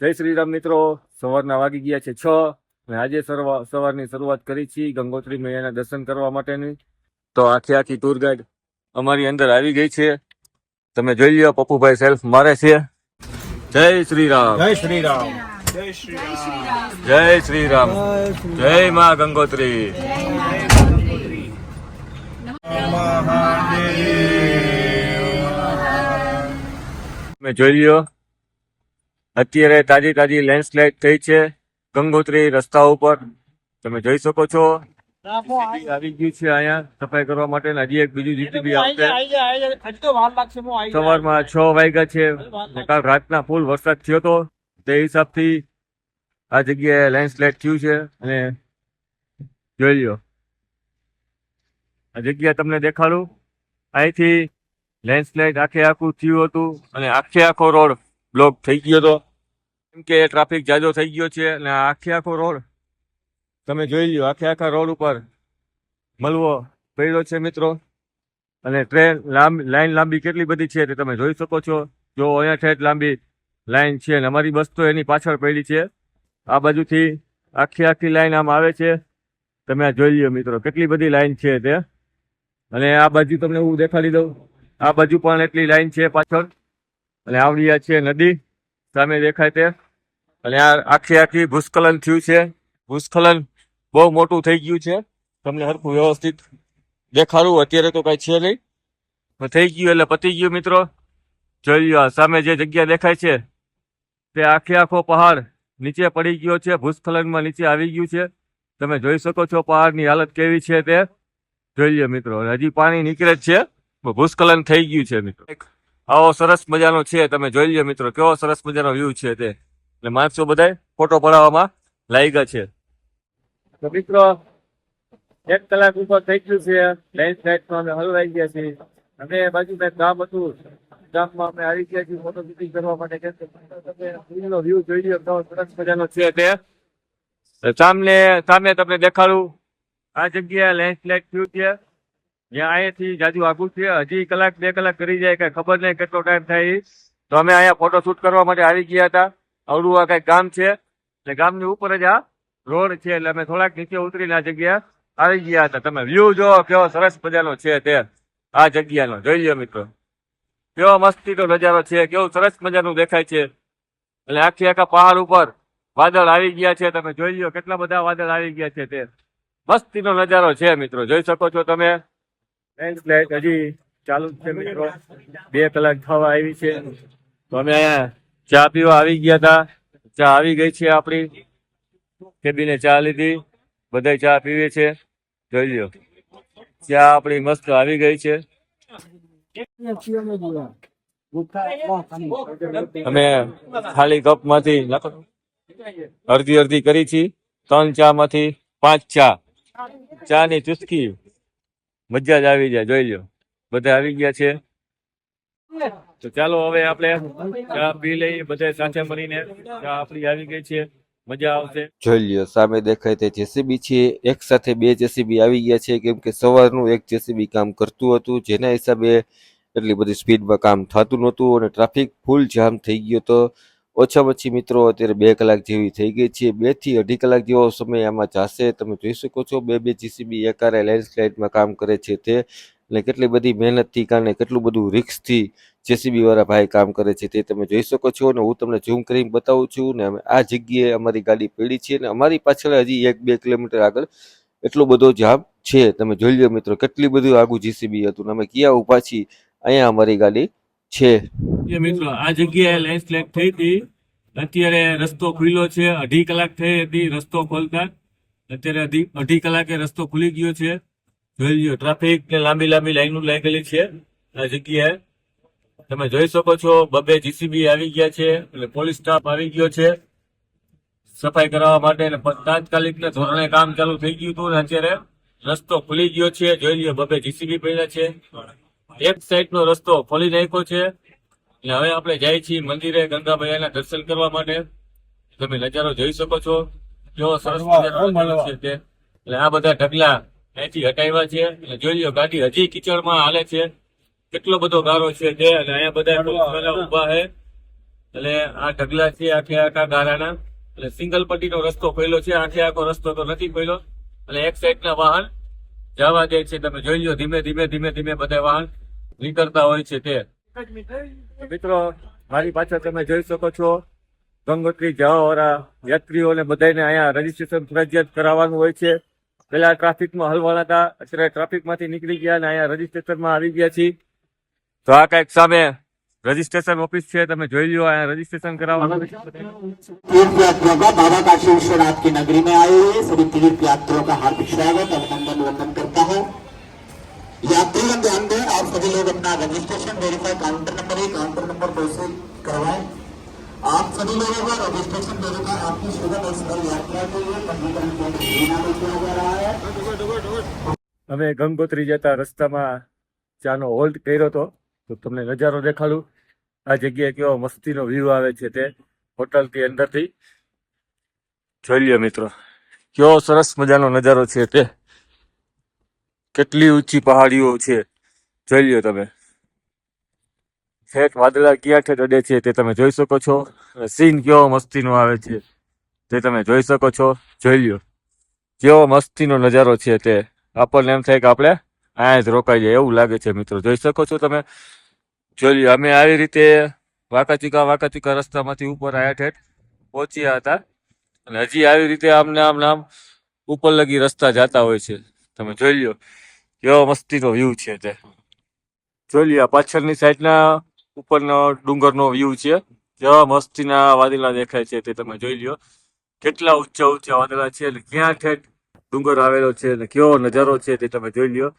જય શ્રી રામ મિત્રો. સવારના વાગી ગયા છે છ અને આજે સવારની શરૂઆત કરી છે ગંગોત્રી મૈયાના દર્શન કરવા માટેની. તો આખી આખી ટૂર ગાઈડ અમારી અંદર આવી ગઈ છે. તમે જોઈ લ્યો પપ્પુભાઈ સેલ્ફ મારે છે. જય શ્રી રામ જય શ્રી રામ જય શ્રી રામ જય માં ગંગોત્રી. મેં જોઈ લ્યો અત્યારે તાજી તાજી લેન્ડસ્લાઇડ થઈ છે. ગંગોત્રી રસ્તા ઉપર. તમે જોઈ શકો છો. આવી ગયું છે અહીંયા સફાઈ કરવા માટે હજી એક બીજું જીસીબી આવશે. સવારમાં છ વાગ્યા છે કાલ રાતના ફૂલ વરસાદ થયો હતો તે હિસાબથી આ જગ્યાએ લેન્ડસ્લાઇડ થયું છે અને જોઈ લ્યો. આ જગ્યા તમને દેખાડું. અહીંથી લેન્ડસ્લાઇડ આખે આખું થયું હતું અને આખે આખો રોડ બ્લોક થઈ ગયો હતો કેમ કે ટ્રાફિક જાજો થઈ ગયો છે અને આખે આખો રોડ, તમે જોઈ લો આખે આખા રોડ ઉપર મળવો પડ્યો છે મિત્રો. અને ટ્રેન લાંબી, લાઈન લાંબી કેટલી બધી છે તે તમે જોઈ શકો છો. જો અહીંયા ઠેઠ લાંબી લાઈન છે અને અમારી બસ તો એની પાછળ પડી છે. આ બાજુથી આખી આખી લાઈન આમ આવે છે. તમે આ જોઈ લો મિત્રો, કેટલી બધી લાઈન છે તે. અને આ બાજુ તમને હું દેખાડી દઉં. આ બાજુ પણ એટલી લાઈન છે પાછળ. અને આવડી આ છે નદી, સામે દેખાય તે. અને આ આખી આખી ભૂસ્ખલન થયું છે. ભૂસ્ખલન બહુ મોટું થઈ ગયું છે. તમને હરખું વ્યવસ્થિત દેખાડું. અત્યારે તો કાંઈ છે નહીં. થઈ ગયું એટલે પતી ગયું મિત્રો. જોઈ આ સામે જે જગ્યા દેખાય છે, તે આખે આખો પહાડ નીચે પડી ગયો છે. ભૂસ્ખલનમાં નીચે આવી ગયું છે. તમે જોઈ શકો છો પહાડની હાલત કેવી છે તે. જોઈ લ્યો મિત્રો, હજી પાણી નીકળે જ છે. ભૂસ્ખલન થઈ ગયું છે મિત્રો. આવો સરસ મજાનો છે તમે જોઈ લો મિત્રો કેવો સરસ મજાનો વ્યૂ છે તે. એટલે માણસો બધાય ફોટો પડાવવામાં લાગ્યા છે. તો મિત્રો એક કલાક ઉપર થઈ ગયું છે લાઈન સાઈડમાં અમે હલવાઈ ગયા છીએ. અને બાજુ મેં ગામ હતું ગામમાં અમે આવી ગયા છીએ ફોટો શૂટિંગ કરવા માટે. કેમ તમે વ્યૂ જોઈ લો કેવો સરસ મજાનો છે તે. સામને સામે તમને દેખાડું. આ જગ્યાએ લેન્ડસ્લાઇડ થયું છે. જ્યાં અહીંયાથી જાજુ આગું છે, હજી કલાક, બે કલાક કરી જાય કઈ ખબર નહીં કેટલો ટાઈમ થાય. તો અમે અહીંયા ફોટો શૂટ કરવા માટે આવી ગયા હતા. અવડું આ કઈ ગામ છે. એટલે ગામની ઉપર જ આ રોડ છે, એટલે અમે થોડાક નીચે ઉતરીને આ જગ્યા આવી ગયા હતા. તમે વ્યૂ જો, કેવો સરસ મજાનો છે તે. આ જગ્યાનો, જોઈ લો મિત્રો. કેવો મસ્તીનો નજારો છે, કેવું સરસ મજાનું દેખાય છે. એટલે આખી આખા પહાડ ઉપર વાદળ આવી ગયા છે. તમે જોઈ લો કેટલા બધા વાદળ આવી ગયા છે તે. મસ્તીનો નજારો છે મિત્રો, જોઈ શકો છો તમે. લેન્ડસ્લાઇડ હજી ચાલુ છે મિત્રો. બે કલાક થવા આવી છે. તો અમે અહીંયા ચા પીવા આવી ગયા હતા. ચા આવી ગઈ છે આપણી. કેબીને ચા લીધી. બધા ચા પીવે છે. જોઈ લ્યો. ચા આપણી મસ્ત આવી ગઈ છે. અમે ખાલી કપમાંથી અડધી અડધી કરી છે. ત્રણ ચા માંથી પાંચ ચા. ચા ની ચુસ્કી. મજા જ આવી જાય, જોઈ લ્યો. બધા આવી ગયા છે. તો ચાલો હવે આપણે ચા પી લઈએ, બધા સાથે મળીને ચા આપણી આવી ગઈ છે. મજા આવશે. જોઈ લ્યો, સામે દેખાય તે જેસીબી છે. એક સાથે બે જેસીબી આવી ગયા છે, કેમ સવારનું એક જેસીબી કામ કરતું હતું. જેના હિસાબે એટલી બધી સ્પીડમાં કામ થતું નહોતું અને ટ્રાફિક ફૂલ જામ થઈ ગયો તો ઓછામાં ઓછી મિત્રો અત્યારે બે કલાક જેવી થઈ ગઈ છે. બેથી અઢી કલાક જેવો સમય આમાં જશે. તમે જોઈ શકો છો બે બે જીસીબી એકારે લેન્ડસ્લાઇડમાં કામ કરે છે તે. અને કેટલી બધી મહેનતથી કારણે કેટલું બધું રિક્સથી જેસીબી વાળા ભાઈ કામ કરે છે તે તમે જોઈ શકો છો. અને હું તમને ઝૂમ કરીને બતાવું છું ને અમે આ જગ્યાએ અમારી ગાડી પડી છે અને અમારી પાછળ હજી એક બે કિલોમીટર આગળ એટલો બધો જામ છે. તમે જોઈ લો મિત્રો, કેટલી બધું આગું જીસીબી હતું અમે ક્યાં ઊભા છીએ? અહીંયા અમારી ગાડી છે. મિત્રો, આ જગ્યાએ લેન્ડસ્લાઇડ થઈ હતી. અત્યારે રસ્તો ખુલ્લો છે. અઢી કલાક થઈ હતી રસ્તો ખોલતા. અત્યારે અઢી કલાકે રસ્તો ખુલી ગયો છે. જોઈ લ્યો ટ્રાફિક ને લાંબી લાંબી લાઈનો લાગેલી છે આ જગ્યાએ. તમે જોઈ શકો છો, બબે જીસીબી આવી ગયા છે એટલે પોલીસ સ્ટાફ આવી ગયો છે. સફાઈ કરાવવા માટે તાત્કાલિક ને ધોરણે કામ ચાલુ થઈ ગયું હતું અત્યારે રસ્તો ખુલી ગયો છે. જોઈ લ્યો, બબે જીસીબી પડ્યા છે. એક સાઈડ નો રસ્તો ખોલી નાખ્યો છે. એટલે હવે આપણે જાય છીએ મંદિરે ગંગામૈયાના દર્શન કરવા માટે. તમે નજારો જોઈ શકો છો. જો સરસ મજાનો છે તે. એટલે આ બધા ઢગલા અહીંથી હટાવ્યા છે. એટલે જોઈ લો ગાડી હજી કિચડમાં હાલે છે. કેટલો બધો ગારો છે તે. અને અહીંયા બધા ઊભા ઊભા છે. એટલે આ ઢગલા છે આખે આખા ગારાના. એટલે સિંગલ પટ્ટીનો રસ્તો પહેલો છે. આખે આખો રસ્તો તો નથી પહેલો એટલે એક સાઈડના વાહન જવા દે છે. તમે જોઈ લો ધીમે ધીમે ધીમે ધીમે બધા વાહન નીકળતા હોય છે તે મિત્રો મારી પાછળ તમે જોઈ શકો છો ગંગોત્રી જવા વાળા યાત્રીઓને બધાને અહીંયા રજીસ્ટ્રેશન ફરજિયાત કરાવવાનું હોય છે પેલા ટ્રાફિકમાં હલવાના હતા અત્યારે ટ્રાફિકમાંથી નીકળી ગયા અને અહીંયા રજીસ્ટ્રેશનમાં આવી ગયા છીએ તો આ કઈક સામે રજીસ્ટ્રેશન ઓફિસ છે તમે જોઈ લો અહીંયા રજીસ્ટ્રેશન કરાવવાનું છે तीर्थ यात्रियों का बाबा काशी विश्वनाथ की नगरी में आए हुए सभी तीर्थ यात्रियों का हार्दिक स्वागत अभिनंदन वंदन करता हूँ यात्रीगण ध्यान दें आप सभी लोग अपना रजिस्ट्रेशन वेरीफाई काउंटर नंबर एक काउंटर नंबर दो से करवाएं आप सभी लोगों का रजिस्ट्रेशन वेरीफाई आपकी सुगम स्थल यात्रा के लिए पंजीकरण केंद्र बीना में किया जा रहा है અમે ગંગોત્રી જતા રસ્તામાં ચાનો હોલ્ડ કર્યો હતો તો તમને નજારો દેખાડું આ જગ્યાએ કેવો મસ્તીનો વ્યૂ આવે છે તે હોટલથી અંદરથી જોઈ લ્યો મિત્રો કેવો સરસ મજાનો નજારો છે તે કેટલી ઊંચી પહાડીઓ છે? જોઈ લ્યો તમે. ઠેઠ વાદળા ક્યાં ઠેઠ અડે છે તે તમે જોઈ શકો છો. સીન કેવો મસ્તીનો આવે છે તે તમે જોઈ શકો છો. જોઈ લ્યો. કેવો મસ્તીનો નજારો છે તે. આપણને એમ થાય કે આપણે અહીંયા જ રોકાઈ જાય એવું લાગે છે મિત્રો. જોઈ શકો છો તમે. જોઈ લ્યો, અમે આવી રીતે વાંકાચીકા વાંકાચીકા રસ્તામાંથી ઉપર આયા ઠેઠ પહોંચ્યા હતા. અને હજી આવી રીતે આમને આમ નામ ઉપર લગી રસ્તા જતા હોય છે. તમે જોઈ લો કેવો મસ્તીનો વ્યૂ છે તે. જોઈ લ્યો પાછળની સાઈડના ઉપરનો ડુંગરનો વ્યૂ છે. કેવા મસ્તીના વાદળા દેખાય છે તે તમે જોઈ લ્યો. કેટલા ઊંચા ઊંચા વાદળા છે અને ક્યાં ઠેઠ ડુંગર આવેલો છે અને કેવો નજારો છે તે તમે જોઈ લ્યો.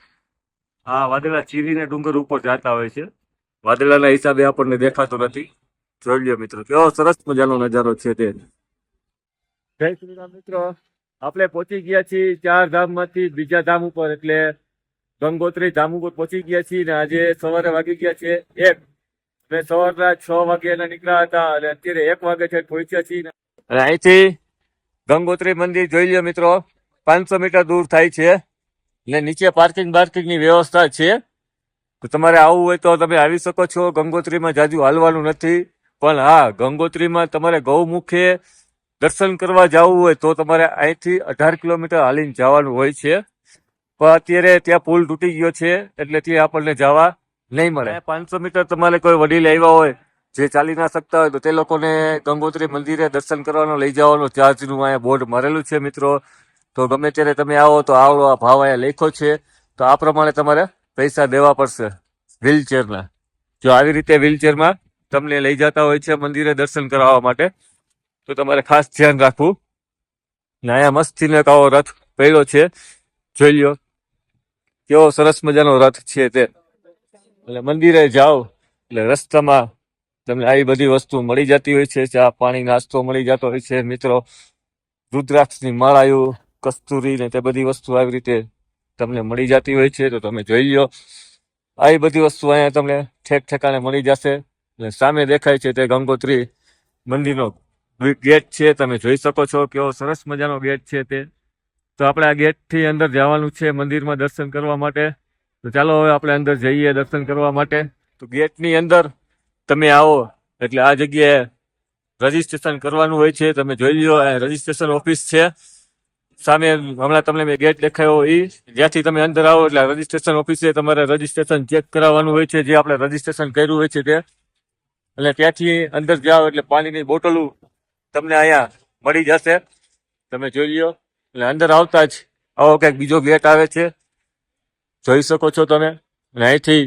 આ વાદળા ચીરીને ડુંગર ઉપર જતા હોય છે. વાદળાના હિસાબે આપણને દેખાતો નથી. જોઈ લ્યો મિત્રો, કેવો સરસ મજાનો નજારો છે તે. જય શ્રી રામ મિત્રો. આપણે પહોંચી ગયા છીએ ચાર ધામમાંથી બીજા ધામ ઉપર, એટલે ગંગોત્રી ધામ ઉપર પહોંચી ગયા છીએ ને આજે સવારે વાગી ગયા છે એક. અને સવારના છ વાગે નીકળ્યા હતા અને અત્યારે એક વાગે છે પહોંચ્યા છીએ અને અહીંથી ગંગોત્રી મંદિર જોઈ લો મિત્રો, પાંચસો મીટર દૂર થાય છે ને નીચે પાર્કિંગ બાર્કિંગની વ્યવસ્થા છે. તમારે આવવું હોય તો તમે આવી શકો છો. ગંગોત્રીમાં જાજુ હાલવાનું નથી. પણ હા, ગંગોત્રીમાં તમારે ગૌમુખે દર્શન કરવા જવું હોય તો તમારે અહીંથી અઢાર કિલોમીટર હાલીને જવાનું હોય છે. પણ અત્યારે ત્યાં પુલ તૂટી ગયો છે, એટલે ત્યાં આપણને જવા નહીં મળે. પાંચસો મીટર તમારે કોઈ વડીલ આવ્યા હોય, જે ચાલી ના શકતા હોય, તો તે લોકોને ગંગોત્રી મંદિરે દર્શન કરવાનો લઈ જવાનો ચાર્જનું અહીંયા બોર્ડ મારેલું છે, મિત્રો. તો ગમે ત્યારે તમે આવો, તો આવડો આ ભાવ અહીંયા લેખો છે. તો આ પ્રમાણે તમારે પૈસા દેવા પડશે વ્હીલચેરના. જો આવી રીતે વ્હીલચેરમાં તમને લઈ જતા હોય છે મંદિરે દર્શન કરાવવા માટે તો તમારે ખાસ ધ્યાન રાખવું. ને મસ્તીનો એક રથ પડ્યો છે. જોઈ લ્યો. કેવો સરસ મજાનો રથ છે તે. એટલે મંદિરે જાઓ. એટલે રસ્તામાં તમને આવી બધી વસ્તુ મળી જતી હોય છે. ચા, પાણી, નાસ્તો મળી જતો હોય છે. મિત્રો, રુદ્રાક્ષની માળાયું કસ્તુરી ને તે બધી વસ્તુ આવી રીતે તમને મળી જતી હોય છે. તો તમે જોઈ લો આવી બધી વસ્તુ અહીંયા તમને ઠેક ઠેકાણે મળી જશે. અને સામે દેખાય છે તે ગંગોત્રી મંદિરનો ગેટ છે, તમે જોઈ શકો છો કેવો સરસ મજાનો ગેટ છે તે. તો આપણે આ ગેટથી અંદર જવાનું છે મંદિરમાં દર્શન કરવા માટે. તો ચાલો હવે આપણે અંદર જઈએ દર્શન કરવા માટે. તો ગેટની અંદર તમે આવો, એટલે આ જગ્યાએ રજીસ્ટ્રેશન કરવાનું હોય છે. તમે જોઈ લો રજીસ્ટ્રેશન ઓફિસ છે. સામે હમણાં તમને મેં ગેટ દેખાયો એ જ્યાંથી તમે અંદર આવો, એટલે રજીસ્ટ્રેશન ઓફિસે તમારે રજીસ્ટ્રેશન ચેક કરાવવાનું હોય છે, જે આપણે રજીસ્ટ્રેશન કર્યું હોય છે તે. એટલે ત્યાંથી અંદર જાઓ, એટલે પાણીની બોટલો તમને અહીંયા મળી જશે. તમે જોઈ લો એટલે અંદર આવતા જ આવો કંઈક બીજો ગેટ આવે છે. જોઈ શકો છો તમે. અને અહીંથી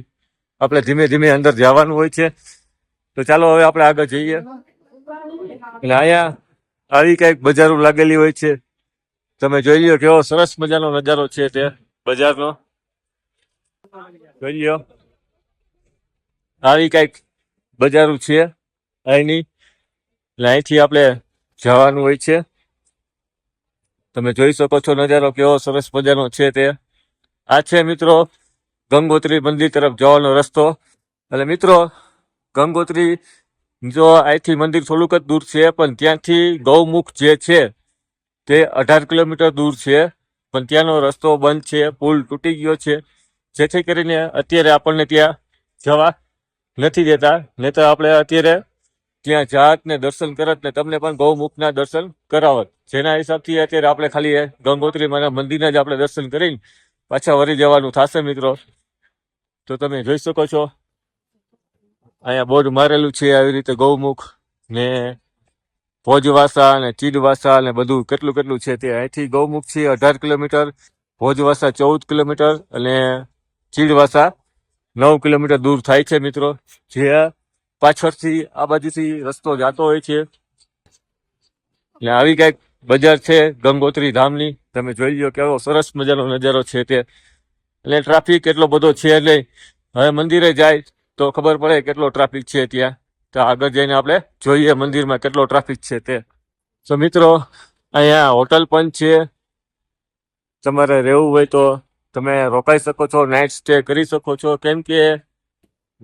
આપણે ધીમે ધીમે અંદર જવાનું હોય છે. તો ચાલો હવે આપણે આગળ જઈએ. એટલે અહીંયા આવી કંઈક બજારો લાગેલી હોય છે. તમે જોઈ લો કેવો સરસ મજાનો નજારો છે તે બજારનો. જોઈ લો આવી કંઈક બજારો છે અહીંની. એટલે અહીંથી આપણે જવાનું હોય છે. તમે જોઈ શકો છો નજારો કેવો સરસ મજાનો છે તે. આ છે મિત્રો ગંગોત્રી મંદિર તરફ જવાનો રસ્તો. એટલે મિત્રો ગંગોત્રી જો અહીંથી મંદિર થોડુંક જ દૂર છે, પણ ત્યાંથી ગૌમુખ જે છે તે અઢાર કિલોમીટર દૂર છે. પણ ત્યાંનો રસ્તો બંધ છે, પુલ તૂટી ગયો છે. જેથી કરીને અત્યારે આપણને ત્યાં જવા નથી દેતા. નહીં તો આપણે અત્યારે ત્યાં જાત ને દર્શન કરત ને તમને પણ ગૌમુખના દર્શન કરાવત. જેના હિસાબથી અત્યારે આપણે ખાલી ગંગોત્રી માના મંદિરના જ આપણે દર્શન કરીને પાછા વળી જવાનું થશે મિત્રો. તો તમે જોઈ શકો છો. અહીંયા બોર્ડ મારેલું છે આવી રીતે ગૌમુખ ને ભોજવાસા અને ચીડવાસા ને બધું કેટલું કેટલું છે તે અહીંથી ગૌમુખ છે અઢાર કિલોમીટર, ભોજવાસા ચૌદ કિલોમીટર અને ચીડવાસા નવ કિલોમીટર દૂર થાય છે મિત્રો. જે પાછળથી આ બાજુથી રસ્તો જાતો હોય છે. ને આવી કંઈક બજાર છે, ગંગોત્રી ધામની. તમે જોઈ લો કેવો સરસ મજાનો નજારો છે તે. એટલે ટ્રાફિક એટલો બધો છે એટલે હવે મંદિરે જાય તો ખબર પડે કેટલો ટ્રાફિક છે ત્યાં. તો આગળ જઈને આપણે જોઈએ મંદિરમાં કેટલો ટ્રાફિક છે તે. તો મિત્રો, અહીંયા હોટલ પણ છે. તમારે રહેવું હોય તો તમે રોકાઈ શકો છો નાઇટ સ્ટે કરી શકો છો. કેમ કે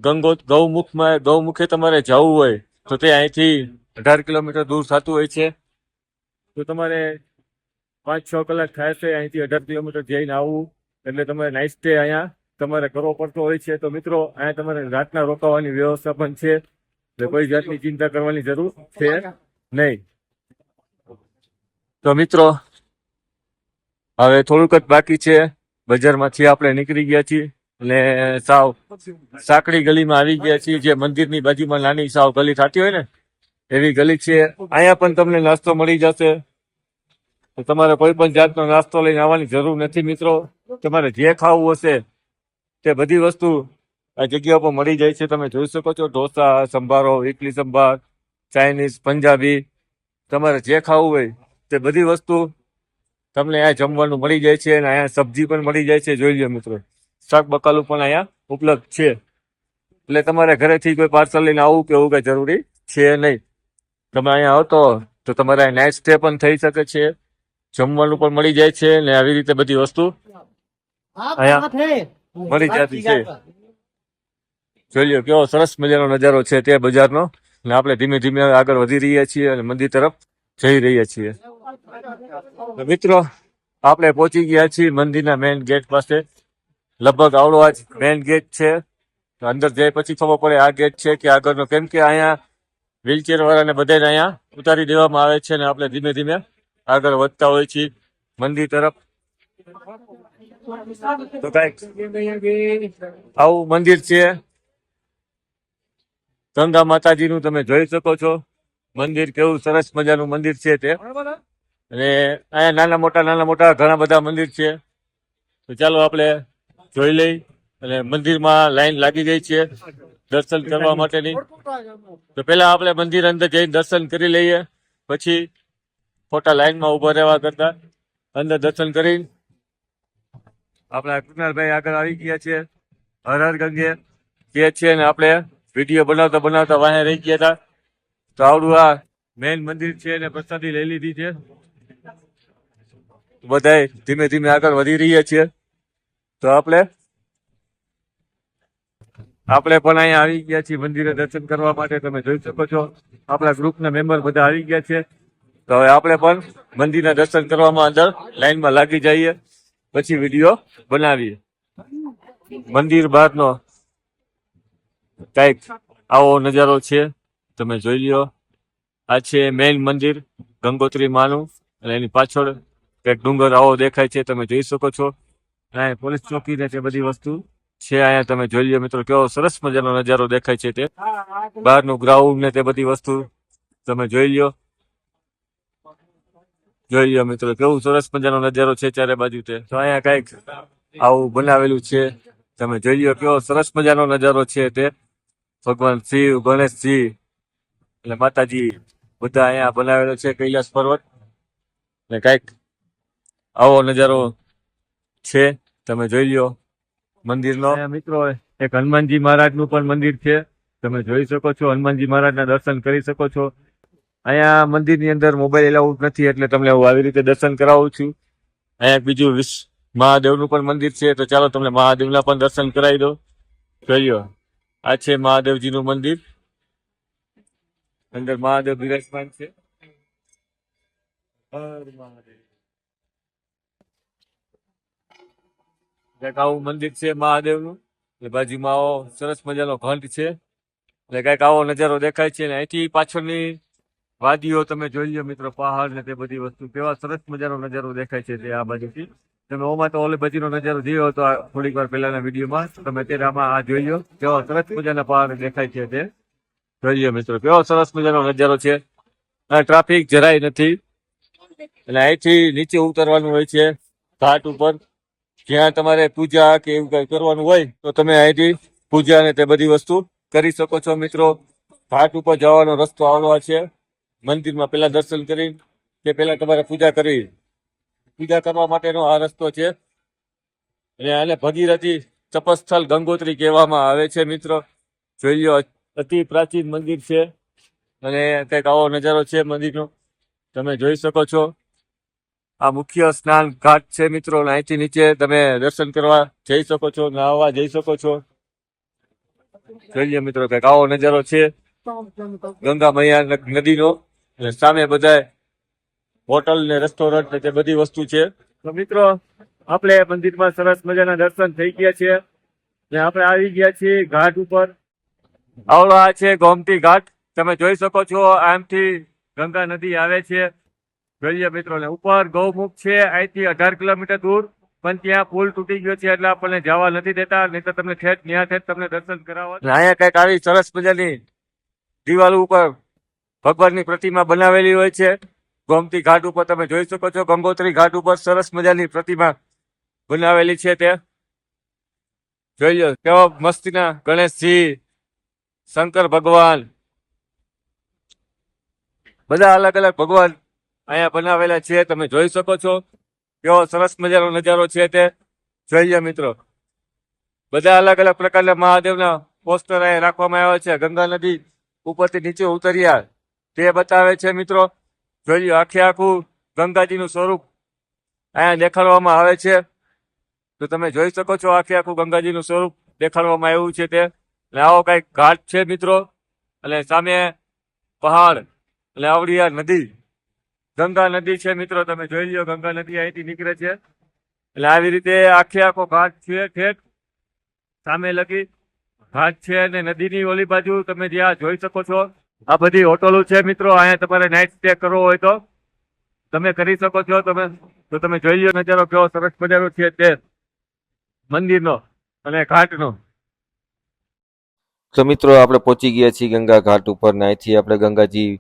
ગંગો ગૌમુખમાં, ગૌમુખે તમારે જવું હોય તો તે અહીંથી અઢાર કિલોમીટર દૂર થતું હોય છે. તો તમારે પાંચ છ કલાક થાય છે અહીંથી અઢાર કિલોમીટર જઈને આવવું. એટલે તમારે નાઇટ સ્ટે અહીંયા તમારે કરવો પડતો હોય છે. તો મિત્રો, અહીંયા તમારે રાતના રોકાવાની વ્યવસ્થા પણ છે. એટલે કોઈ જાતની ચિંતા કરવાની જરૂર છે નહીં. તો મિત્રો, હવે થોડુંક જ બાકી છે. બજારમાંથી આપણે નીકળી ગયા છીએ. અને સાવ સાંકડી ગલીમાં આવી ગયા છીએ, જે મંદિરની બાજુમાં નાની સાવ ગલી થતી હોય ને, એવી ગલી છે. અહીંયા પણ તમને નાસ્તો મળી જશે. તો તમારે કોઈ પણ જાતનો નાસ્તો લઈને આવવાની જરૂર નથી મિત્રો. તમારે જે ખાવું હશે તે બધી વસ્તુ આ જગ્યા પર મળી જાય છે. તમે જોઈ શકો છો, ઢોસા, સંભારો ઇડલી સંભાર, ચાઇનીઝ, પંજાબી. તમારે જે ખાવું હોય તે બધી વસ્તુ તમને અહીંયા જમવાનું મળી જાય છે અને અહીંયા સબ્જી પણ મળી જાય છે. જોઈ લો મિત્રો. શાક બકાલું પણ અહીંયા ઉપલબ્ધ છે. એટલે તમારે ઘરેથી કોઈ પાર્સલ લઈને આવવું કે એવું કઈ જરૂરી છે નહીં. તમે અહીંયા આવો તો તમારે નાઇટ સ્ટે પણ થઈ શકે છે. જમવાનું પણ મળી જાય છે ને આવી રીતે બધી વસ્તુ અહીંયા મળી જતી છે. જોઈ લો કેવો સરસ મજાનો નજારો છે તે બજારનો. ને આપણે ધીમે ધીમે આગળ વધી રહ્યા છીએ અને મંદિર તરફ જઈ રહ્યા છીએ. તો મિત્રો, આપણે પહોંચી ગયા છીએ મંદિરના મેઇન ગેટ પાસે. લગભગ આવડો આજ મેઇન ગેટ છે. અંદર જાય પછી ખબર પડે આ ગેટ છે કે આગળનો, કેમ કે અહીંયા વ્હીલચેર વાળાને બધાને અહીંયા ઉતારી દેવામાં આવે છે અને આપણે ધીમે ધીમે આગળ વધતા હોય છીએ મંદિર તરફ. તો કંઈક આવું મંદિર છે. ગંગા માતાજીનું તમે જોઈ શકો છો. મંદિર કેવું સરસ મજાનું મંદિર છે તે. અને અહીંયા નાના મોટા નાના મોટા ઘણા બધા મંદિર છે. તો ચાલો આપણે જોઈ લઈ અને મંદિરમાં લાઈન લાગી ગઈ છે દર્શન કરવા માટેની. તો પેલા આપણે મંદિર અંદર જઈને દર્શન કરી લઈએ, પછી ખોટા લાઈનમાં ઊભા રહેવા કરતા અંદર દર્શન કરી આપણા કૃષ્ણભાઈ આગળ આવી ગયા છે, હર હર ગંગે કે છે ને આપણે વીડિયો બનાવતા બનાવતા વાહે રહી ગયા હતા. તો આવડું આ મેઇન મંદિર છે ને પ્રસાદી લઈ લીધી છે. બધાય ધીમે ધીમે આગળ વધી રહ્યા છીએ. તો આપણે આપણે પણ અહીંયા આવી ગયા છીએ મંદિરે દર્શન કરવા માટે. તમે જોઈ શકો છો, આપણા ગ્રુપના મેમ્બર બધા આવી ગયા છે. તો હવે આપણે પણ મંદિરના દર્શન કરવામાં અંદર લાઈનમાં લાગી જઈએ. પછી વીડિયો બનાવીએ. મંદિર બહારનો કંઈક આવો નજારો છે. તમે જોઈ લ્યો. આ છે મેઇન મંદિર, ગંગોત્રી માનું. અને એની પાછળ કંઈક ડુંગર આવો દેખાય છે. તમે જોઈ શકો છો. અહીંયા પોલીસ ચોકી ને તે બધી વસ્તુ. છે અહીંયા, તમે જોઈ લ્યો મિત્રો, કેવો સરસ મજાનો નજારો દેખાય છે તે. બહારનું ગ્રાઉન્ડ ને તે બધી વસ્તુ. તમે જોઈ લ્યો. જોઈ લ્યો મિત્રો, કેવું સરસ મજાનો નજારો છે ચારે બાજુ તે. તો અહીંયા કંઈક આવું બનાવેલું છે. તમે જોઈ લ્યો કેવો સરસ મજાનો નજારો છે તે. ભગવાન શિવ ગણેશજી એટલે માતાજી બધા અહીંયા બનાવેલો છે કૈલાસ પર્વત. ને કંઈક આવો નજારો છે? તમે જોઈ લ્યો મંદિરનો. મિત્રો, એક હનુમાનજી મહારાજનું પણ મંદિર છે. તમે જોઈ શકો છો, હનુમાનજી મહારાજના દર્શન કરી શકો છો. અહીંયા મંદિરની અંદર મોબાઈલ એલાઉડ નથી, એટલે તમને હું આવી રીતે દર્શન કરાવું છું. અહીંયા બીજું મહાદેવ મહાદેવનું પણ મંદિર છે, તો ચાલો તમને મહાદેવના પણ દર્શન કરાવી દો જોઈએ આ છે મહાદેવજીનું મંદિર. અંદર મહાદેવ બિરાજમાન છે. હર મહાદેવ. એક આવું મંદિર છે મહાદેવનું. એટલે બાજુમાં આવો સરસ મજાનો ઘંટ છે. એટલે કંઈક આવો નજારો દેખાય છે ને અહીંથી પાછળની વાદીઓ તમે જોઈ લો મિત્રો, પહાડ ને તે બધી વસ્તુ. કેવા સરસ મજાનો નજારો દેખાય છે તે આ બાજુથી. તમે ઓમાં તો ઓલી બાજુનો નજારો જોયો હતો થોડીક વાર પહેલાના વિડીયોમાં. તમે અત્યારે આમાં આ જોઈ લો. કેવા સરસ મજાના પહાડ દેખાય છે તે. જોઈ લો મિત્રો, કેવો સરસ મજાનો નજારો છે. અને ટ્રાફિક જરાય નથી. એટલે અહીંથી નીચે ઉતરવાનું હોય છે, ઘાટ ઉપર. જ્યાં તમારે પૂજા કે એવું કઈ કરવાનું હોય, તો તમે અહીંથી પૂજા ને તે બધી વસ્તુ કરી શકો છો મિત્રો. ઘાટ ઉપર જવાનો રસ્તો આવેલો છે. મંદિરમાં પેલા દર્શન કરી કે પેલા તમારે પૂજા કરવી. પૂજા કરવા માટેનો આ રસ્તો છે. અને આને ભગીરથી તપસ્થળ ગંગોત્રી કહેવામાં આવે છે મિત્રો. જોઈ લો, અતિ પ્રાચીન મંદિર છે. અને કંઈક આવો નજારો છે મંદિરનો. તમે જોઈ શકો છો. આ મુખ્ય સ્નાન ઘાટ છે મિત્રો અહીંથી નીચે તમે દર્શન કરવા જઈ શકો છો નાહવા જઈ શકો છો. જોઈએ મિત્રો કંઈક આવો નજારો છે. ગંગા મૈયા નદીનો અને સામે બધા હોટલ ને રેસ્ટોરન્ટ ને તે બધી વસ્તુ છે. તો મિત્રો આપણે મંદિરમાં સરસ મજાના દર્શન થઈ ગયા છે. ને આપણે આવી ગયા છીએ ઘાટ ઉપર. આવડો આ છે ગોમતી ઘાટ. તમે જોઈ શકો છો આમથી ગંગા નદી આવે છે. જોઈએ મિત્રો ને ઉપર ગૌમુખ છે, અહીંથી અઢાર કિલોમીટર દૂર, પણ ત્યાં પુલ તૂટી ગયો છે એટલે આપણને જવા નથી દેતા નહીં તો તમને ઠેઠ ન્યા ઠેઠ તમને દર્શન કરાવવા અહીંયા કંઈક આવી સરસ મજાની દિવાલ ઉપર ભગવાનની પ્રતિમા બનાવેલી હોય છે. ગોમતી ઘાટ ઉપર તમે જોઈ શકો છો, ગંગોત્રી ઘાટ ઉપર સરસ મજાની પ્રતિમા બનાવેલી છે તે જોઈ લો કેવા મસ્તીના ગણેશજી, શંકર ભગવાન. બધા અલગ અલગ ભગવાન અહીંયા બનાવેલા છે, તમે જોઈ શકો છો. કેવો સરસ મજાનો નજારો છે તે. જોઈએ મિત્રો. બધા અલગ અલગ પ્રકારના મહાદેવના પોસ્ટર અહીંયા રાખવામાં આવ્યા છે. ગંગા નદી ઉપરથી નીચે ઉતર્યા. તે બતાવે છે મિત્રો. જોઈએ, આખે આખું ગંગાજીનું સ્વરૂપ અહીંયા દેખાડવામાં આવે છે. તો તમે જોઈ શકો છો, આખે આખું ગંગાજીનું સ્વરૂપ દેખાડવામાં આવ્યું છે તે. અને આવો કંઈક ઘાટ છે મિત્રો. અને સામે પહાડ અને આવડી નદી. ગંગા નદી છે મિત્રો, તમે જોઈ લો ગંગા નદી અહીંથી નીકળે છે. એટલે આવી રીતે આખે આખો ઘાટ છે ઠેક સામે લગી ઘાટ છે અને નદીની ઓલી બાજુ તમે જ્યાં જોઈ શકો છો, આ બધી હોટલો છે મિત્રો, અહીંયા તમારે નાઇટ સ્ટે કરવો હોય તો. તમે કરી શકો છો, તમે તો તમે જોઈ લો નજારો કેવો સરસ મજાનો છે તે મંદિરનો અને ઘાટનો. તો મિત્રો, આપણે પહોંચી ગયા છીએ ગંગા ઘાટ ઉપર ને અહીંથી આપણે ગંગાજી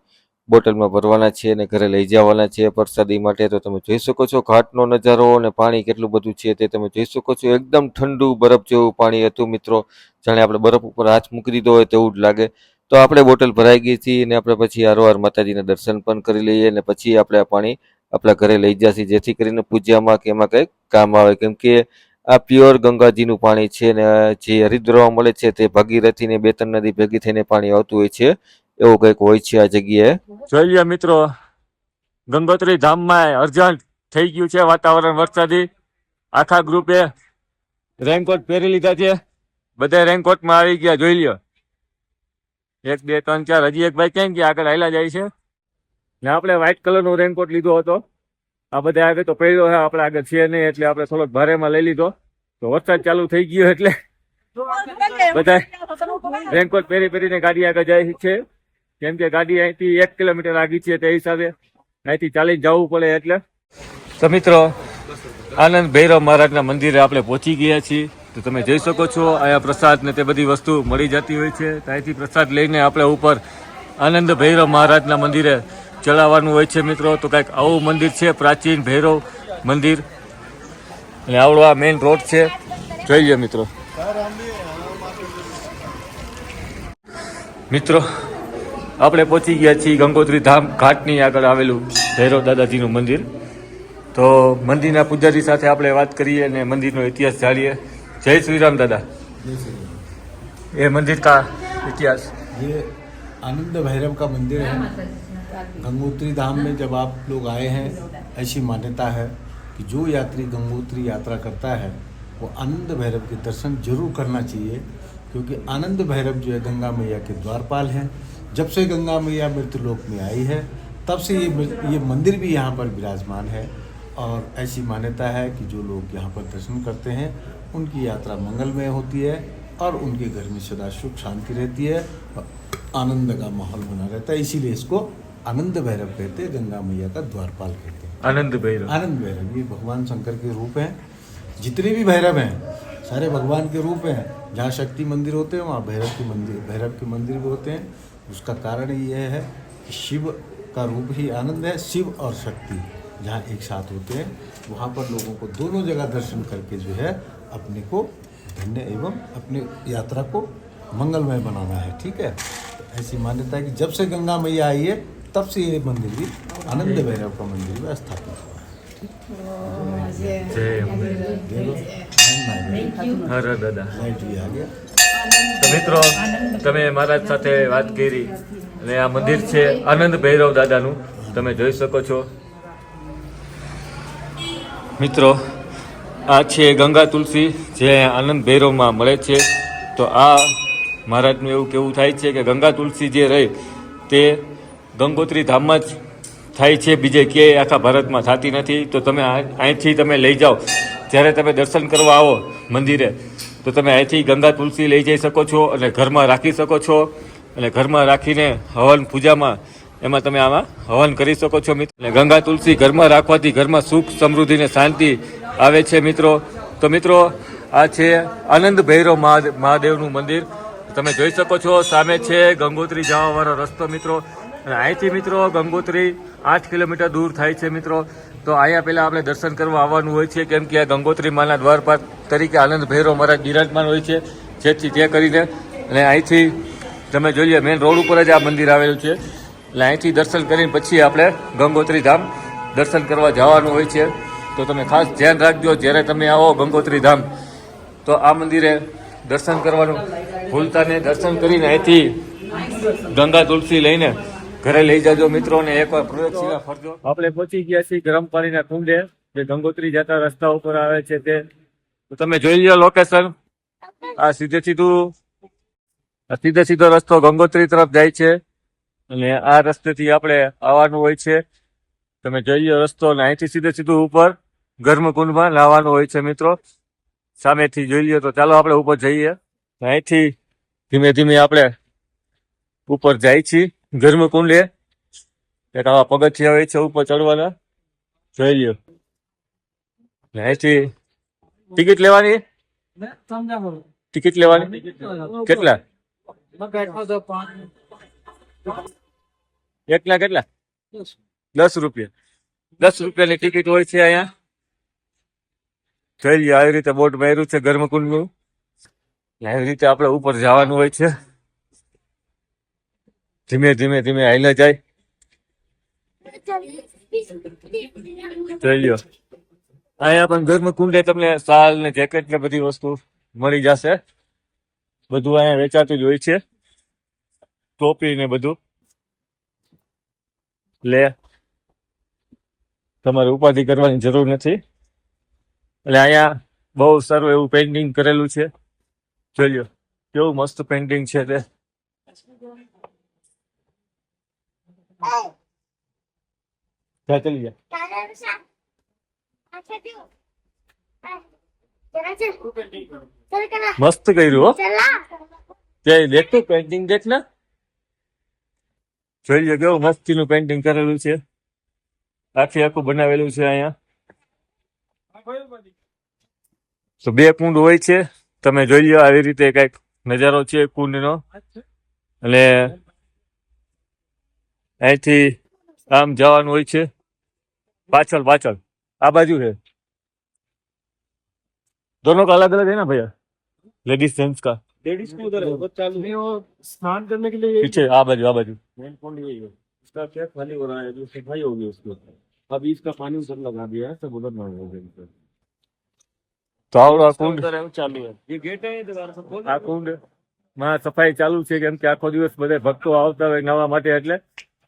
બોટલમાં ભરવાના છે અને ઘરે લઈ જવાના છે પ્રસાદી માટે, તો તમે જોઈ શકો છો ઘાટનો નજારો અને પાણી કેટલું બધું છે તે તમે જોઈ શકો છો. એકદમ ઠંડુ બરફ જેવું પાણી હતું મિત્રો, જાણે આપણે બરફ ઉપર હાથ મૂકી દીધો હોય તેવું જ લાગે. તો આપણે બોટલ ભરાઈ ગઈ હતી અને આપણે પછી હારોહાર માતાજીના દર્શન પણ કરી લઈએ અને પછી આપણે આ પાણી આપણા ઘરે લઈ જશે, જેથી કરીને પૂજામાં કે એમાં કંઈક કામ આવે. કેમ કે આ પ્યોર ગંગાજીનું પાણી છે ને જે હરિદ્રવા મળે છે તે ભગીરથીને બે ત્રણ નદી ભેગી થઈને પાણી આવતું હોય છે. એવું કંઈક હોય છે આ જગ્યાએ? જોઈ લો મિત્રો ગંગોત્રી ધામમાં અર્જન્ટ થઈ ગયું છે વાતાવરણ વરસાદી. આખા ગ્રુપે રેનકોટ પહેરી લીધા છે. બધા રેનકોટમાં આવી ગયા જોઈ લ્યો. એક બે ત્રણ ચાર હજી એક ભાઈ ક્યાં કે આગળ હાલ્યા જાય છે. ને આપણે વ્હાઈટ કલરનો રેનકોટ લીધો હતો. આ બધા આગળ તો પહેર્યો છે આપણે આગળ છે નહીં એટલે આપણે થોડોક ભારેમાં લઈ લીધો. તો વરસાદ ચાલુ થઈ ગયો એટલે બધા રેનકોટ પહેરી પહેરીને ગાડી આગળ જાય છે. કેમ કે ગાડી અહીંથી એક કિલોમીટર આગી છે તે હિસાબે. અહીંથી ચાલીને જવું પડે એટલે. તો મિત્રો, આનંદ ભૈરવ મહારાજના મંદિરે આપણે પહોંચી ગયા છીએ. તો તમે જઈ શકો છો, અહીંયા પ્રસાદ ને તે બધી વસ્તુ મળી જતી હોય છે. ત્યાંથી પ્રસાદ લઈને આપણે ઉપર આનંદ ભૈરવ મહારાજના મંદિરે ચડાવવાનું હોય છે મિત્રો. તો કંઈક આવું મંદિર છે, પ્રાચીન ભૈરવ મંદિર. અને આવડો આ મેઇન રોડ છે. જોઈ લો મિત્રો. મિત્રો આપણે પહોંચી ગયા છીએ ગંગોત્રી ધામ ઘાટની આગળ આવેલું ભૈરવ દાદાજીનું મંદિર તો મંદિરના પૂજારી સાથે આપણે વાત કરીએ અને મંદિરનો ઇતિહાસ જાણીએ જય શ્રી રામ દાદા એ મંદિર કા ઇતિહાસ ये आनंद भैरव का मंदिर है गंगोत्री धाम में जब आप लोग आए हैं ऐसी मान्यता है कि जो यात्री गंगोत्री यात्रा करता है वो आनंद भैरव के दर्शन जरूर करना चाहिए क्योंकि आनंद भैरव जो है गंगा मैया के द्वारपाल हैं जब से गंगा मैया मृत्युलोक में आई है तब से ये ये मंदिर भी यहाँ पर विराजमान है। और ऐसी मान्यता है कि जो लोग यहाँ पर दर्शन करते हैं उनकी यात्रा मंगलमय होती है और उनके घर में सदा सुख शांति रहती है और आनंद का माहौल बना रहता है। इसीलिए इसको आनंद भैरव कहते हैं गंगा मैया का द्वारपाल कहते हैं। आनंद भैरव। आनंद भैरव ये भगवान शंकर के रूप हैं। जितने भी भैरव हैं सारे भगवान के रूप हैं। जहाँ शक्ति मंदिर होते हैं वहाँ भैरव के मंदिर भैरव के मंदिर भी होते हैं। उसका कारण यह है कि शिव का रूप ही आनंद है शिव और शक्ति जहाँ एक साथ होते हैं वहाँ पर लोगों को दोनों जगह दर्शन करके जो है अपने को धन्य एवं अपने यात्रा को मंगलमय बनाना है ठीक है? तो ऐसी मान्यता है कि जब से गंगा मैया आई है तब से ये मंदिर भी आनंद भैरव का मंदिर भी स्थापित हुआ है ठीक? है। તો મિત્રો, તમે મહારાજ સાથે વાત કરી અને આ મંદિર છે આનંદ ભૈરવ દાદાનું. તમે જોઈ શકો છો. મિત્રો, આ છે ગંગા તુલસી જે આનંદ ભૈરવમાં મળે છે. તો આ મહારાજનું એવું કેવું થાય છે કે ગંગા તુલસી જે રહે, તે ગંગોત્રી ધામમાં જ થાય છે. બીજે ક્યાંય આખા ભારતમાં થતી નથી. તો તમે અહીંથી તમે લઈ જાઓ. જ્યારે તમે દર્શન કરવા આવો મંદિરે તો તમે અહીંથી ગંગા તુલસી લઈ જઈ શકો છો અને ઘરમાં રાખી શકો છો. અને ઘરમાં રાખીને હવન પૂજામાં એમાં તમે આમાં હવન કરી શકો છો મિત્રો. અને ગંગા તુલસી ઘરમાં રાખવાથી ઘરમાં સુખ, સમૃદ્ધિ ને શાંતિ આવે છે મિત્રો. તો મિત્રો, આ છે આનંદ ભૈરવ મહાદેવનું મંદિર. તમે જોઈ શકો છો, સામે છે ગંગોત્રી જવાવાળો રસ્તો મિત્રો. અને અહીંથી મિત્રો ગંગોત્રી આઠ કિલોમીટર દૂર થાય છે મિત્રો. તો અહીંયા પહેલાં આપણે દર્શન કરવા આવવાનું હોય છે, કેમ કે આ ગંગોત્રી માના દ્વારપા તરીકે આનંદ ભૈરવ મહારાજ બિરાજમાન હોય છે, જેથી તે કરીને અને અહીંથી તમે જોઈએ મેઇન રોડ ઉપર જ આ મંદિર આવેલું છે. એટલે અહીંથી દર્શન કરીને પછી આપણે ગંગોત્રી ધામ દર્શન કરવા જવાનું હોય છે. તો તમે ખાસ ધ્યાન રાખજો, જ્યારે તમે આવો ગંગોત્રી ધામ. તો આ મંદિરે દર્શન કરવાનું ભૂલતા નહીં. દર્શન કરીને અહીંથી ગંગા તુલસી લઈને ઘરે લઈ જાજો મિત્રો ને એકવાર પ્રદક્ષિણા ફરજો. આપણે પહોંચી ગયા છીએ ગરમ પાણીના કુંડે, જે ગંગોત્રી જતા રસ્તા ઉપર આવે છે તે. તમે જોઈ લો લોકેશન આ સીધે સીધું સીધે સીધો રસ્તો ગંગોત્રી તરફ જાય છે. અને આ રસ્તેથી આપણે આવવાનું હોય છે. તમે જોઈ લો રસ્તો અને અહીંથી સીધે સીધું ઉપર ગર્ભકુંડમાં લાવવાનું હોય છે મિત્રો. સામેથી જોઈ લઈએ તો ચાલો આપણે ઉપર જઈએ. અહીંથી ધીમે ધીમે આપણે ઉપર જાય છીએ. ગર્ભકુંડે એક આવા પગથિયા હોય છે ઉપર ચડવાના. જોઈ લ્યો. ટિકિટ લેવાની? ટિકિટ લેવાની? કેટલા? એકલા કેટલા? દસ રૂપિયા. દસ રૂપિયાની ટિકિટ હોય છે અહીંયા. જોઈ લ્યો, આવી રીતે બોટ માર્યું છે ગર્ભકુંડનું નું આવી રીતે આપણે ઉપર જવાનું હોય છે. ધીમે ધીમે ધીમે હાઈલા જાય. જોઈ લ્યો. અહીંયા પણ ગર્ભકુંડે તમને શાલ ને જેકેટ ને બધી વસ્તુ મળી જશે. બધું અહીંયા વેચાતું જ હોય છે. ટોપી ને બધું. લે. તમારે ઉપાધિ કરવાની જરૂર નથી. એટલે અહીંયા બહુ સારું એવું પેઇન્ટિંગ કરેલું છે. જોઈ લો કેવું મસ્ત પેઇન્ટિંગ છે તે. જા ચલી જા. મસ્ત કર્યું હો. તે દેખતું પેઇન્ટિંગ દેખ ને. જોઈ લ્યો કેવું મસ્તીનું પેન્ટિંગ કરેલું છે. આખી આખું બનાવેલું છે અહીંયા. તો બે કુંડ હોય છે. તમે જોઈ લો આવી રીતે કંઈક નજારો છે કુંડનો. અને અહીંથી આમ જવાનું હોય છે પાછળ પાછળ આ બાજુ है दोनों का अलग अलग है ना भैया लेडीज जेंट्स का लेडीज को उधर है वो चालू नहीं वो स्नान करने के लिए पीछे आ बाजू आ बाजू मेन कुंड यही है इसका क्या खाली हो रहा है जो सफाई होगी उसके ऊपर अभी इसका पानी उधर लगा दिया है सब उधर ना होगा તો આવડો આ કુંડ उधर है वो चालू है ये गेट है ये दीवार से खोल આ કુંડ માં સફાઈ ચાલુ છે કેમ કે આખો દિવસ બધા ભક્તો આવતા હોય નવા માટે એટલે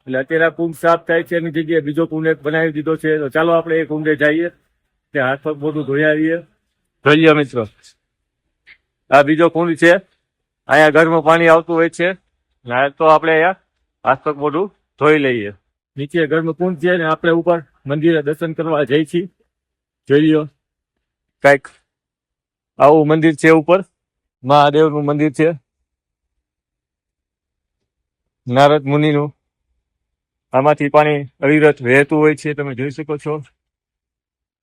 એટલે અત્યારે આ કુંડ સાફ થાય છે એની જગ્યાએ બીજો કુંડ એક બનાવી દીધો છે. તો ચાલો આપણે એ કુંડે જઈએ ત્યાં હાથ પગ બધું ધોઈ આવીએ. જોઈએ મિત્રો. આ બીજો કુંડ છે. અહીંયા ઘરમાં પાણી આવતું હોય છે. ને તો આપણે અહીંયા હાથ પગ બધું ધોઈ લઈએ. નીચે ઘરમાં કુંડ છે ને આપણે ઉપર મંદિરે દર્શન કરવા જઈ છીએ. જોઈ લ્યો. કાંઈક આવું મંદિર છે ઉપર. મહાદેવનું મંદિર છે. નારદ મુનિનું. આમાંથી પાણી અવિરત વહેતું હોય છે, તમે જોઈ શકો છો.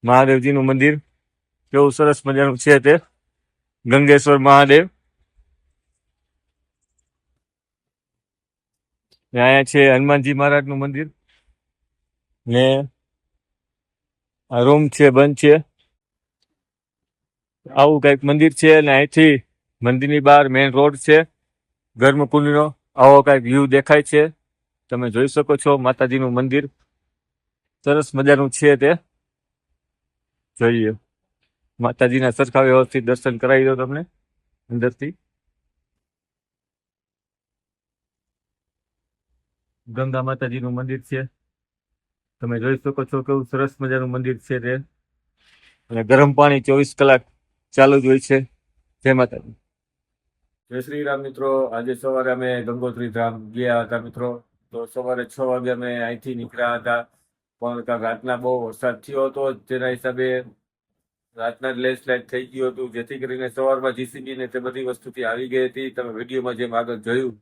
મહાદેવજીનું મંદિર, કેવું સરસ મજાનું છે તે. ગંગેશ્વર મહાદેવ. અહીંયા છે હનુમાનજી મહારાજનું મંદિર. ને આ રૂમ છે, બંધ છે. આવું કંઈક મંદિર છે અને અહીંથી મંદિરની બહાર મેઇન રોડ છે. ગર્ભકુંડનો આવો કંઈક વ્યૂ દેખાય છે. તમે જોઈ શકો છો માતાજીનું મંદિર. સરસ મજાનું છે તે. જોઈએ. માતાજીના સરખા વ્યવસ્થિત દર્શન કરાવી દો તમને અંદરથી. ગંગા માતાજીનું મંદિર છે. તમે જોઈ શકો છો કેવું સરસ મજાનું મંદિર છે તે. અને ગરમ પાણી ચોવીસ કલાક ચાલુ જ હોય છે. જય માતાજી. જય શ્રી રામ મિત્રો. આજે સવારે અમે ગંગોત્રી ધામ ગયા હતા મિત્રો. તો સવારે છ વાગે અમે અહીંથી નીકળ્યા હતા. પણ રાતના બહુ વરસાદ થયો હતો, તેના હિસાબે રાતના લેન્ડસ્લાઇડ થઈ ગયું હતું. જેથી કરીને સવારમાં જીસીબી ને તે બધી વસ્તુથી આવી ગઈ હતી. તમે વિડીયોમાં જેમ આગળ જોયું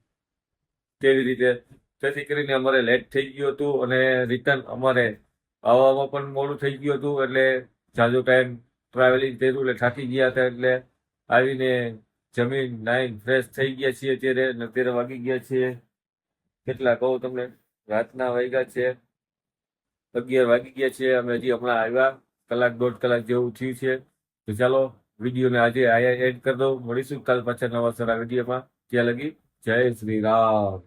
તેવી રીતે. તેથી કરીને અમારે લેટ થઈ ગયું હતું અને રિટર્ન અમારે આવવામાં પણ મોડું થઈ ગયું હતું. એટલે જાજો ટાઈમ ટ્રાવેલિંગ કર્યું એટલે થાકી ગયા હતા એટલે આવીને જમીન નાઈન ફ્રેશ થઈ ગયા છીએ અત્યારે અત્યારે વાગી ગયા છીએ. કેટલા કહું તમને? રાતના વાગ્યા છે, અગિયાર વાગી ગયા છે, અમે હજી હમણાં આવ્યા, કલાક દોઢ કલાક જેવું થયું છે. તો ચાલો, વિડીયોને આજે આયા એડ કરી દઉં. મળીશું કાલ પાછા નવા સારા વિડીયોમાં. ત્યાં લગી જય શ્રી રામ.